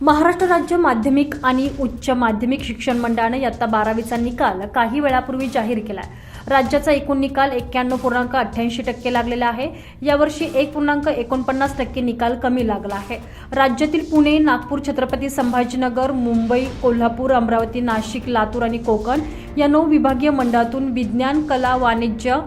महाराष्ट्र राज्य माध्यमिक आणि उच्च माध्यमिक शिक्षण मंडळानं इयत्ता बारावीचा निकाल काही वेळापूर्वी जाहीर केला राज्याचा एकूण निकाल एक्क्याण्णव पूर्णांक अठ्ठ्याऐंशी टक्के लागलेला आहे. यावर्षी एक पूर्णांक एकोणपन्नास टक्के निकाल कमी लागला आहे. राज्यातील पुणे नागपूर छत्रपती संभाजीनगर मुंबई कोल्हापूर अमरावती नाशिक लातूर आणि कोकण या नऊ विभागीय मंडळातून विज्ञान कला वाणिज्य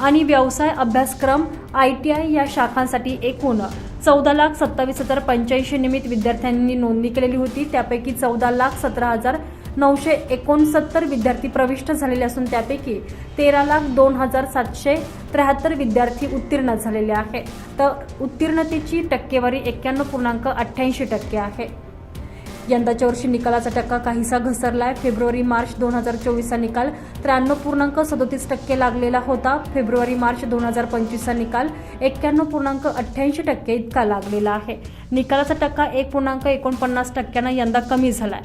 आणि व्यवसाय अभ्यासक्रम आय टी आय या शाखांसाठी एकूण चौदा लाख सत्तावीस हजार पंच्याऐंशी निमित्त विद्यार्थ्यांनी नोंदणी केलेली होती. त्यापैकी चौदा लाख सतरा हजार नऊशे एकोणसत्तर विद्यार्थी प्रविष्ट झालेले असून त्यापैकी तेरा लाख दोन हजार सातशे त्र्याहत्तर विद्यार्थी उत्तीर्ण झालेले आहे तर उत्तीर्णतेची टक्केवारी एक्क्याण्णव पूर्णांक अठ्ठ्याऐंशी टक्के आहे. यंदाच्या वर्षी निकालाचा टक्का काहीसा घसरलाय. फेब्रुवारी मार्च दोन हजार चोवीसचा निकाल त्र्याण्णव पूर्णांक सदोतीस टक्के लागलेला होता. फेब्रुवारी मार्च दोन हजार पंचवीसचा निकाल एक्क्याण्णव पूर्णांक अठ्ठ्याऐंशी टक्के इतका लागलेला आहे. निकालाचा टक्का एक पूर्णांक एकोणपन्नास टक्क्यानं यंदा कमी झालाय.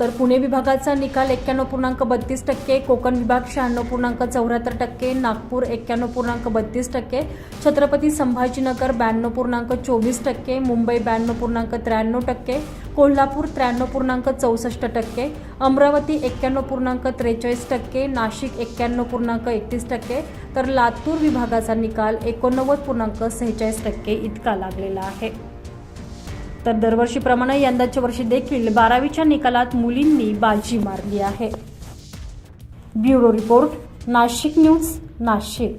तर पुणे विभागाचा निकाल एक्क्याण्णव पूर्णांक बत्तीस टक्के कोकण विभाग शहाण्णव पूर्णांक चौऱ्याहत्तर टक्के नागपूर एक्क्याण्णव पूर्णांक बत्तीस टक्के छत्रपती संभाजीनगर ब्याण्णव पूर्णांक चोवीस टक्के मुंबई ब्याण्णव पूर्णांक त्र्याण्णव टक्के कोल्हापूर त्र्याण्णव पूर्णांक चौसष्ट टक्के अमरावती एक्क्याण्णव पूर्णांक त्रेचाळीस टक्के नाशिक एक्क्याण्णव पूर्णांक एकतीस टक्के तर लातूर विभागाचा निकाल एकोणनव्वद पूर्णांक सेहेचाळीस टक्के इतका लागलेला आहे. तर दरवर्षीप्रमाणे यंदाच्या वर्षी देखील बारावीच्या निकालात मुलींनी बाजी मारली आहे. Bureau report Nashik news Nashik.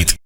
Говорит.